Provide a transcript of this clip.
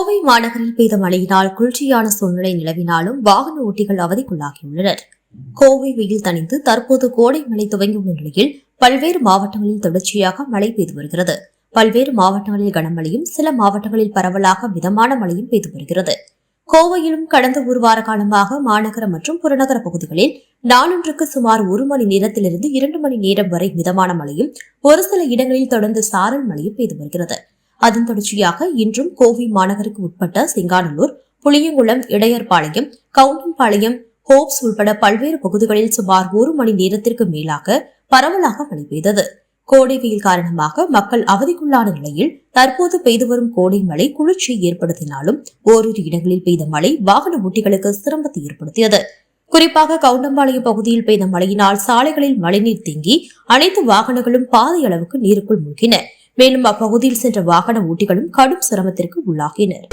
கோவை மாநகரில் பெய்த மழையினால் குளிர்ச்சியான சூழ்நிலை நிலவினாலும் வாகன ஓட்டிகள் அவதிக்குள்ளாகியுள்ளனர். கோவை வெயில் தணிந்து தற்போது கோடை மழை துவங்கியுள்ள நிலையில் பல்வேறு மாவட்டங்களில் தொடர்ச்சியாக மழை பெய்து வருகிறது. பல்வேறு மாவட்டங்களில் கனமழையும் சில மாவட்டங்களில் பரவலாக மிதமான மழையும் பெய்து வருகிறது. கோவையிலும் கடந்த ஒரு வார காலமாக மாநகர மற்றும் புறநகர பகுதிகளில் நாளொன்றுக்கு சுமார் ஒரு மணி நேரத்திலிருந்து இரண்டு மணி நேரம் வரை மிதமான மழையும் ஒரு சில இடங்களில் தொடர்ந்து சாரல் மழையும் பெய்து வருகிறது. அதன் தொடர்ச்சியாக இன்றும் கோவை மாநகருக்கு உட்பட்ட சிங்காநல்லூர் புளியங்குளம் இடையர்பாளையம் கவுண்டம்பாளையம் ஹோப்ஸ் உள்பட பல்வேறு பகுதிகளில் சுமார் ஒரு மணி நேரத்திற்கு மேலாக பரவலாக மழை பெய்தது. கோடை வெயில் காரணமாக மக்கள் அவதிக்குள்ளான நிலையில் தற்போது பெய்து வரும் கோடை மழை குளிர்ச்சியை ஏற்படுத்தினாலும் ஓரிரு இடங்களில் பெய்த மழை வாகன ஓட்டிகளுக்கு சிரமத்தை ஏற்படுத்தியது. குறிப்பாக கவுண்டம்பாளையம் பகுதியில் பெய்த மழையினால் சாலைகளில் மழைநீர் தேங்கி அனைத்து வாகனங்களும் பாதை அளவுக்கு நீருக்குள் மூழ்கின. மேலும் அப்பகுதியில் சென்ற வாகன ஓட்டிகளும் கடும் சிரமத்திற்கு உள்ளாகினர்.